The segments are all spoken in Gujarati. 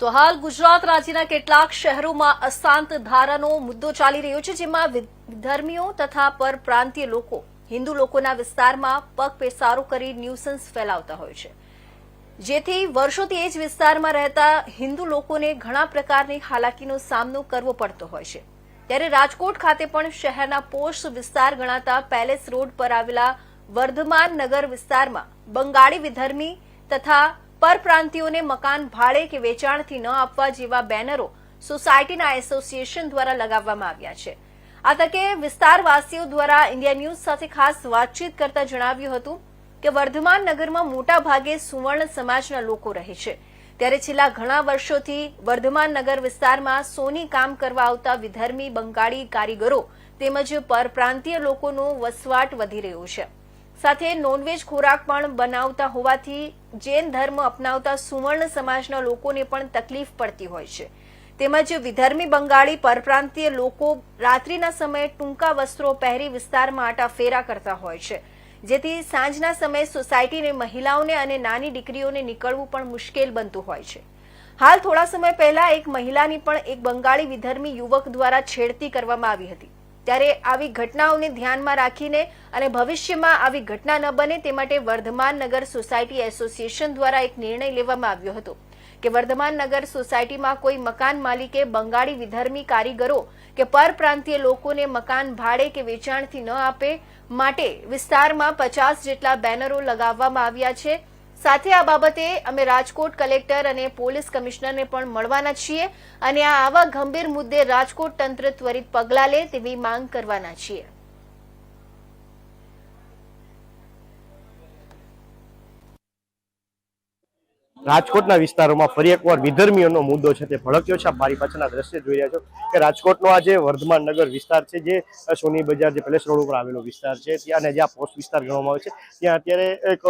તો હાલ ગુજરાત રાજ્યના કેટલાક શહેરોમાં અશાંત ધારાનો મુદ્દો ચાલી રહ્યો છે, જેમાં ધર્મીઓ તથા પરપ્રાંતીય લોકો, હિન્દુ લોકોના વિસ્તારમાં પગ પેસારો કરી ન્યુસન્સ ફેલાવતા હોય છે. જેથી વર્ષોથી એ જ વિસ્તારમાં રહેતા હિન્દુ લોકોને ઘણા પ્રકારની હાલાકીનો સામનો કરવો પડતો હોય છે. ત્યારે રાજકોટ ખાતે પણ શહેરના પોસ્ટ વિસ્તાર ગણાતા પેલેસ રોડ પર આવેલા વર્ધમાન નગર વિસ્તારમાં બંગાળી વિધર્મી તથા પરપ્રાંતિયોને મકાન ભાડે કે વેચાણથી ન આપવા જેવા બેનરો સોસાયટીના એસોસિએશન દ્વારા લગાવવામાં આવ્યા છે. આ તકે વિસ્તારવાસીઓ દ્વારા ઇન્ડિયા ન્યૂઝ સાથે ખાસ વાતચીત કરતા જણાવ્યું હતું કે વર્ધમાન નગરમાં મોટા ભાગે સુવર્ણ સમાજના લોકો રહે છે. ત્યારે છેલ્લા ઘણા વર્ષોથી વર્ધમાન નગર વિસ્તારમાં સોની કામ કરવા આવતા વિધર્મી બંગાળી કારીગરો તેમજ પરપ્રાંતીય લોકોનો વસવાટ વધી રહ્યો છે. સાથે નોનવેજ ખોરાક પણ બનાવતા હોવાથી જૈન ધર્મ અપનાવતા સુવર્ણ સમાજના લોકોને પણ તકલીફ પડતી હોય છે. તેમજ વિધર્મી બંગાળી પરપ્રાંતીય લોકો રાત્રિના સમયે ટૂંકા વસ્ત્રો પહેરી વિસ્તારમાં આટા ફેરા કરતા હોય છે. જેથી સાંજના સમયે સોસાયટીને મહિલાઓને અને નાની દીકરીઓને નીકળવું પણ મુશ્કેલ બનતું હોય છે. હાલ થોડા સમય પહેલા એક મહિલાની પણ એક બંગાળી વિધર્મી યુવક દ્વારા છેડતી કરવામાં આવી હતી. ત્યારે આવી ઘટનાઓને ધ્યાનમાં રાખીને અને ભવિષ્યમાં આવી ઘટના ન બને તે માટે વર્ધમાન નગર સોસાયટી એસોસિએશન દ્વારા એક નિર્ણય લેવામાં આવ્યો હતો કે વર્ધમાન નગર સોસાયટીમાં કોઈ મકાન માલિકે બંગાળી વિધર્મી કારીગરો કે પરપ્રાંતીય લોકોને મકાન ભાડે કે વેચાણથી ન આપે માટે વિસ્તારમાં પચાસ જેટલા બેનરો લગાવવામાં આવ્યા છે સાથે આ બાબતે અમે રાજકોટ કલેક્ટર અને પોલીસ કમિશનરને પણ મળવાના છીએ અને આ આવા ગંભીર મુદ્દે રાજકોટ તંત્ર ત્વરિત પગલાં લે તેવી માંગ કરવાના છીએ. રાજકોટના વિસ્તારોમાં ફરી એકવાર વિધર્મીઓનો મુદ્દો છે, તે ભડક્યો છે. આપ મારી પાછળના દ્રશ્ય જોઈ રહ્યા છો કે રાજકોટનો આ જે વર્ધમાન નગર વિસ્તાર છે, જે સોની બજાર જે પેલેસ રોડ ઉપર આવેલો વિસ્તાર છે, ત્યાં અને જ્યાં પોસ્ટ વિસ્તાર ગણવામાં આવે છે, ત્યાં અત્યારે એક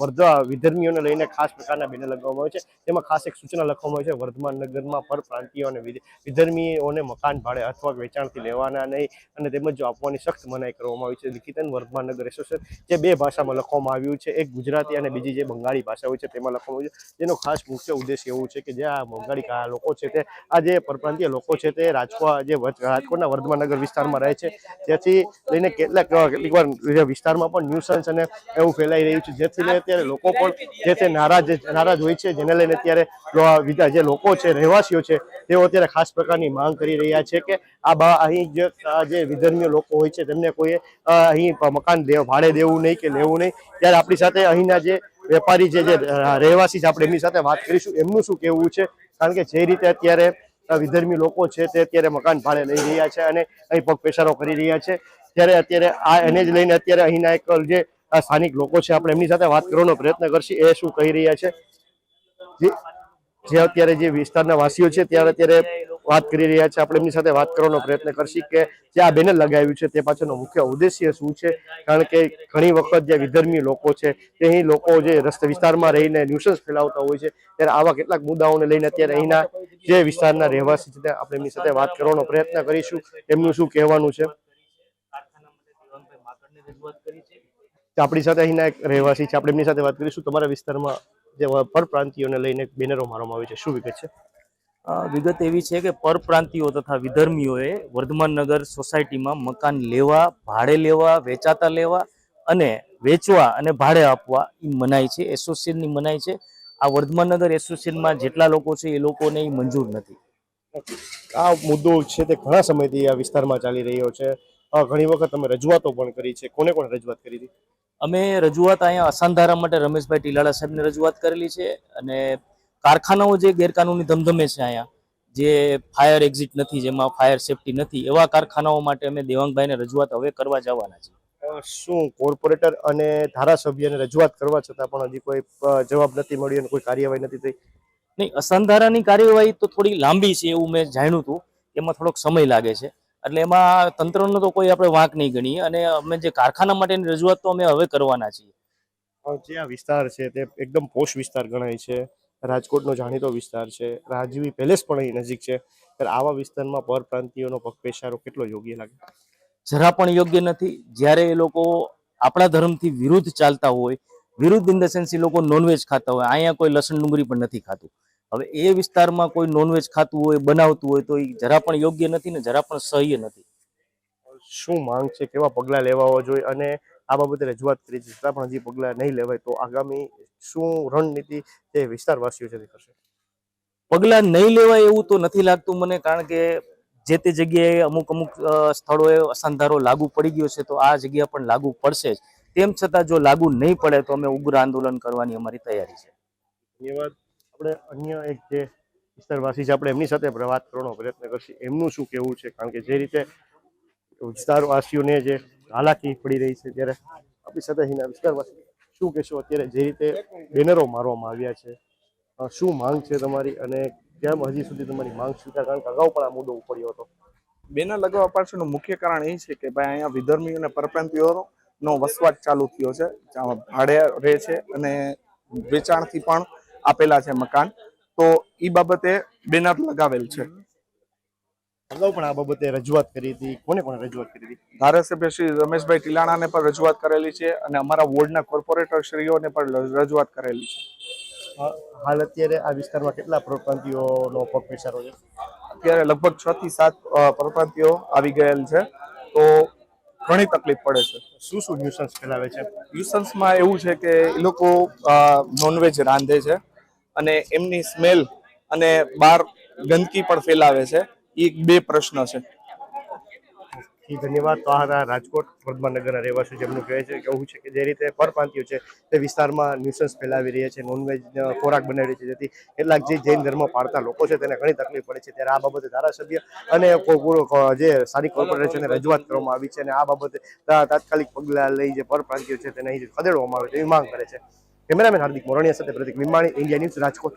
વર્ધા વિધર્મીઓને લઈને ખાસ પ્રકારના બેનર લગાવવામાં આવે છે. તેમાં ખાસ એક સૂચના લખવામાં આવે છે, વર્ધમાન નગરમાં પરપ્રાંતિયો અને વિધર્મીઓને મકાન ભાડે અથવા વેચાણથી લેવાના નહીં અને તેમજ આપવાની સખ્ત મનાઈ કરવામાં આવી છે. લિખિતન વર્ધમાન નગર એસોસિએશન જે બે ભાષામાં લખવામાં આવ્યું છે, એક ગુજરાતી અને બીજી જે બંગાળી ભાષા હોય છે, તેમાં લખવામાં આવ્યું છે. જેનો ખાસ મુખ્ય ઉદ્દેશ એવું છે કે જે આ મોંઘાડી લોકો છે તે, આ જે પરપ્રાંતીય લોકો છે તે રાજકોટ, જે રાજકોટના વર્ધમાનગર વિસ્તારમાં રહે છે. જેથી લઈને કેટલાક, કેટલીક વાર વિસ્તારમાં પણ ન્યુસન્સ અને એવું ફેલાઈ રહ્યું છે. જેથી લઈને અત્યારે લોકો પણ જે તે નારાજ નારાજ હોય છે, જેને લઈને અત્યારે જે લોકો છે, રહેવાસીઓ છે, તેઓ અત્યારે ખાસ પ્રકારની માંગ કરી રહ્યા છે કે આ બા, અહીં જે વિધર્મીય લોકો હોય છે, તેમને કોઈ અહીં મકાન ભાડે દેવું નહીં કે લેવું નહીં. ત્યારે આપણી સાથે અહીંના જે વેપારી જે રહેવાસી છે, આપણે એમની સાથે વાત કરીશું. એમનું શું કહેવું છે? કારણ કે જે રીતે અત્યારે વિધર્મી લોકો છે, તે અત્યારે મકાન ભાડે લઈ રહ્યા છે અને અહીં પગપેસારો કરી રહ્યા છે. ત્યારે અત્યારે આ, એને જ લઈને અત્યારે અહીંના એક જે સ્થાનિક લોકો છે, આપણે એમની સાથે વાત કરવાનો પ્રયત્ન કરશું. એ શું કહી રહ્યા છે? જે અત્યારે જે વિસ્તારના વાસીઓ છે, ત્યારે અત્યારે વાત કરી રહ્યા છે. આપણે એમની સાથે વાત કરવાનો પ્રયત્ન કરશી કે જે આ બેનર લગાવ્યું છે તે પાછળનો મુખ્ય ઉદ્દેશ્ય શું છે? કારણ કે ઘણી વખત જે વિધર્મી લોકો છે તે અહીં લોકો જે રસ્તે વિસ્તારમાં રહીને ન્યુસન્સ ફેલાવતા હોય છે ત્યારે આવા કેટલાક મુદ્દાઓને લઈને અત્યારે અહીંના જે વિસ્તારના રહેવાસી છે આપણે એમની સાથે વાત કરવાનો પ્રયત્ન કરીશું. એમનું શું કહેવાનું છે? આપણી સાથે અહીંના એક રહેવાસી છે. આપણે એમની સાથે વાત કરીશું. તમારા વિસ્તારમાં જે પરપ્રાંતિઓને લઈને બેનરો મારવામાં આવે છે. શું વિગત છે? વિગત એવી છે કે પરપ્રાંતિયો તથા વિધર્મીઓએ વર્ધમાન નગર સોસાયટીમાં મકાન લેવા ભાડે લેવા વેચાતા લેવા અને વેચવા અને ભાડે આપવા એ મનાય છે એસોસિએશનની મનાય છે. આ વર્ધમાન નગર એસોસિએશનમાં જેટલા લોકો છે એ લોકોને એ મંજૂર નથી. આ મુદ્દો છે તે ઘણા સમયથી આ વિસ્તારમાં ચાલી રહ્યો છે. ઘણી વખત અમે રજૂઆતો પણ કરી છે. કોને કોને રજૂઆત કરી હતી? અમે રજૂઆત અહીંયા અસાંધારા માટે રમેશભાઈ ટીલાળા સાહેબને રજૂઆત કરેલી છે અને કારખાનાઓ જે ગેરકાનૂની ધમધમે છે અહીંયા જે ફાયર એક્ઝિટ નથી જેમાં ફાયર સેફટી નથી એવા કારખાનાઓ માટે અમે દેવાંગભાઈને રજૂઆત હવે કરવા જવાના છીએ. શું કોર્પોરેટર અને ધારાસભ્યને રજૂઆત કરવા છતાં પણ હજી કોઈ જવાબ નથી મળ્યો અને કોઈ કાર્યવાહી નથી થઈ? નહીં અસંધારાની કાર્યવાહી તો થોડી લાંબી છે એવું મેં જાણ્યું હતું એમાં થોડોક સમય લાગે છે. એટલે એમાં તંત્રનો તો કોઈ આપણે વાંક નહીં ગણીએ અને અમે જે કારખાના માટેની રજૂઆત તો અમે હવે કરવાના છીએ. જે આ વિસ્તાર છે તે એકદમ પોષ વિસ્તાર ગણાય છે. રાજકોટનો જાણીતો વિસ્તાર છે. રાજવી પેલેસ પણ અહીં નજીક છે. ત્યારે આવા વિસ્તારમાં પરપ્રાંતિયોનો પગપેસારો કેટલો યોગ્ય લાગે? જરા પણ યોગ્ય નથી. જ્યારે એ લોકો આપણા ધર્મથી વિરુદ્ધ ચાલતા હોય વિરુદ્ધ ઇન ધ સેન્સ એ લોકો નોનવેજ ખાતા હોય અહીંયા કોઈ લસણ ડુંગળી પણ નથી ખાતું. હવે એ વિસ્તારમાં કોઈ નોનવેજ ખાતું હોય બનાવતું હોય તો એ જરા પણ યોગ્ય નથી ને જરા પણ સહ્ય નથી. શું માંગ છે? કેવા પગલાં લેવા જોઈએ? અને આ બાબતે રજૂઆત કરી છે. છતાં પણ હજી પગલાં નહીં લેવાય તો આગામી શું રણનીતિ તે વિસ્તારવાસીઓ છે કરશે. પગલાં નહીં લેવાય એવું તો નથી લાગતું મને કારણ કે જે તે જગ્યાએ અમુક અમુક સ્થળોએ અસંધારો લાગુ પડી ગયો છે તો આ જગ્યા પણ લાગુ પડશે જ. તેમ છતાં જો લાગુ નહીં પડે તો અમે ઉગ્ર આંદોલન કરવાની અમારી તૈયારી છે. ધન્યવાદ. આપણે અન્ય એક જે વિસ્તારવાસી છે આપણે એમની સાથે વાત કરવાનો પ્રયત્ન કરશું. એમનું શું કહેવું છે? કારણ કે જે રીતે વિસ્તારવાસીઓને જે હાલાકી પડી રહી છે ત્યારે આપણી સતાહીના વિસ્તારમાં શું કહેશો? અત્યારે જે રીતે બેનરો મારવામાં આવ્યા છે શું માંગ છે તમારી? અને કેમ હજી સુધી તમારી માંગ સ્વીકાર? કારણ કે અગાઉ પણ આ મુદ્દો ઉપડ્યો હતો. બેનર લગાવવા પાછળનું મુખ્ય કારણ એ છે કે ભાઈ અહીંયા વિધર્મીઓ અને નો વસવાટ ચાલુ થયો છે ભાડે રહે છે અને વેચાણથી પણ આપેલા છે મકાન. તો એ બાબતે બેનર લગાવેલ છે. અગાઉ પણ આ બાબતે રજૂઆત કરી હતી. કોને કોને રજૂઆત કરી હતી? ધારાસભ્ય શ્રી રમેશભાઈ ટીલાણાને પણ રજૂઆત કરેલી છે અને અમારા વોર્ડના કોર્પોરેટર શ્રીઓને પણ રજૂઆત કરેલી છે. હાલ અત્યારે આ વિસ્તારમાં કેટલા પ્રપ્રાંતિયોનો પગ પેસારો છે? અત્યારે લગભગ છ થી સાત અ, આવી ગયેલ છે. તો ઘણી તકલીફ પડે છે. શું શું ન્યુસન્સ ફેલાવે છે? યુસન્સમાં એવું છે કે એ લોકો નોનવેજ રાંધે છે અને એમની સ્મેલ અને બહાર ગંદકી પણ ફેલાવે છે. એક બે પ્રશ્ન છે. ધન્યવાદ. તો આ રાજકોટ વર્ધમાનગરના રહેવાસી જેમનું કહે છે કેવું છે કે જે રીતે પરપ્રાંતિઓ છે તે વિસ્તારમાં ન્યુસન્સ ફેલાવી રહ્યા છે નોનવેજ ખોરાક બનાવી રહી છે, જેથી કેટલાક જે જૈન ધર્મ પાળતા લોકો છે તેને ઘણી તકલીફ પડે છે. ત્યારે આ બાબતે ધારાસભ્ય અને જે સ્થાનિક કોર્પોરેશનને રજૂઆત કરવામાં આવી છે અને આ બાબતે તાત્કાલિક પગલાં લઈ જે પરપ્રાંતિઓ છે તેને અહીં ખદેડવામાં આવે તેવી માંગ કરે છે. કેમેરામેન હાર્દિક મોરણિયા સાથે પ્રતિક વિમાણી, ઇન્ડિયા ન્યૂઝ રાજકોટ.